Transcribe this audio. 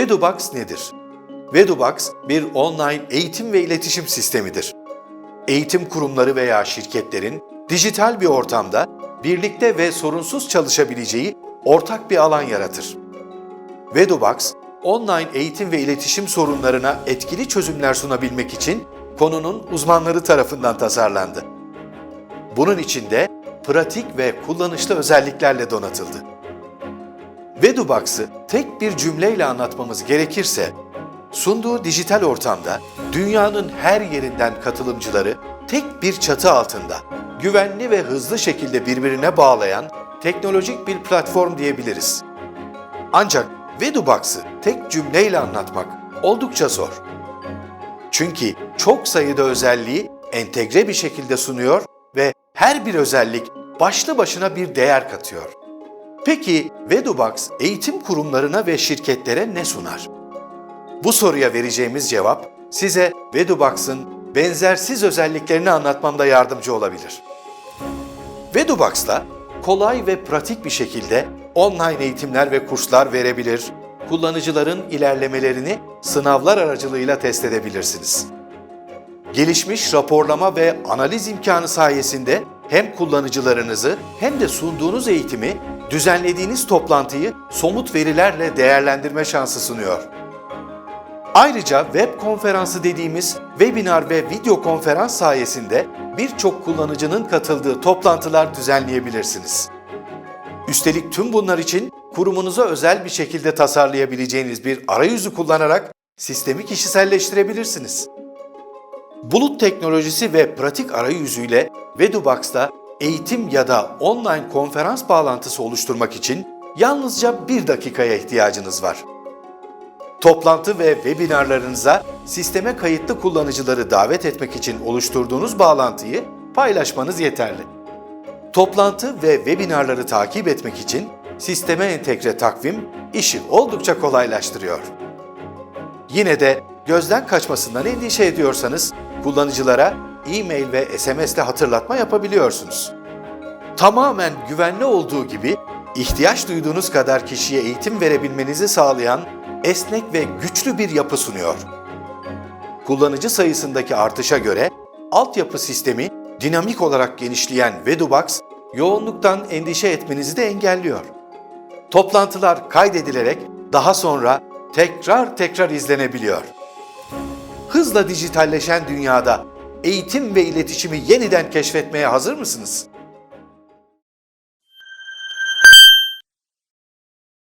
Vedubox nedir? Vedubox bir online eğitim ve iletişim sistemidir. Eğitim kurumları veya şirketlerin dijital bir ortamda birlikte ve sorunsuz çalışabileceği ortak bir alan yaratır. Vedubox, online eğitim ve iletişim sorunlarına etkili çözümler sunabilmek için konunun uzmanları tarafından tasarlandı. Bunun içinde pratik ve kullanışlı özelliklerle donatıldı. Vedubox'ı tek bir cümleyle anlatmamız gerekirse, sunduğu dijital ortamda dünyanın her yerinden katılımcıları tek bir çatı altında güvenli ve hızlı şekilde birbirine bağlayan teknolojik bir platform diyebiliriz. Ancak Vedubox'ı tek cümleyle anlatmak oldukça zor. Çünkü çok sayıda özelliği entegre bir şekilde sunuyor ve her bir özellik başlı başına bir değer katıyor. Peki Vedubox eğitim kurumlarına ve şirketlere ne sunar? Bu soruya vereceğimiz cevap size Vedubox'ın benzersiz özelliklerini anlatmamda yardımcı olabilir. Vedubox'la kolay ve pratik bir şekilde online eğitimler ve kurslar verebilir, kullanıcıların ilerlemelerini sınavlar aracılığıyla test edebilirsiniz. Gelişmiş raporlama ve analiz imkanı sayesinde hem kullanıcılarınızı hem de sunduğunuz eğitimi, düzenlediğiniz toplantıyı somut verilerle değerlendirme şansı sunuyor. Ayrıca web konferansı dediğimiz webinar ve video konferans sayesinde birçok kullanıcının katıldığı toplantılar düzenleyebilirsiniz. Üstelik tüm bunlar için kurumunuza özel bir şekilde tasarlayabileceğiniz bir arayüzü kullanarak sistemi kişiselleştirebilirsiniz. Bulut teknolojisi ve pratik arayüzüyle Vedubox'ta eğitim ya da online konferans bağlantısı oluşturmak için yalnızca bir dakikaya ihtiyacınız var. Toplantı ve webinarlarınıza sisteme kayıtlı kullanıcıları davet etmek için oluşturduğunuz bağlantıyı paylaşmanız yeterli. Toplantı ve webinarları takip etmek için sisteme entegre takvim işi oldukça kolaylaştırıyor. Yine de gözden kaçmasından endişe ediyorsanız kullanıcılara e-mail ve SMS ile hatırlatma yapabiliyorsunuz. Tamamen güvenli olduğu gibi ihtiyaç duyduğunuz kadar kişiye eğitim verebilmenizi sağlayan esnek ve güçlü bir yapı sunuyor. Kullanıcı sayısındaki artışa göre altyapı sistemi dinamik olarak genişleyen Vedubox yoğunluktan endişe etmenizi de engelliyor. Toplantılar kaydedilerek daha sonra tekrar tekrar izlenebiliyor. Hızla dijitalleşen dünyada eğitim ve iletişimi yeniden keşfetmeye hazır mısınız?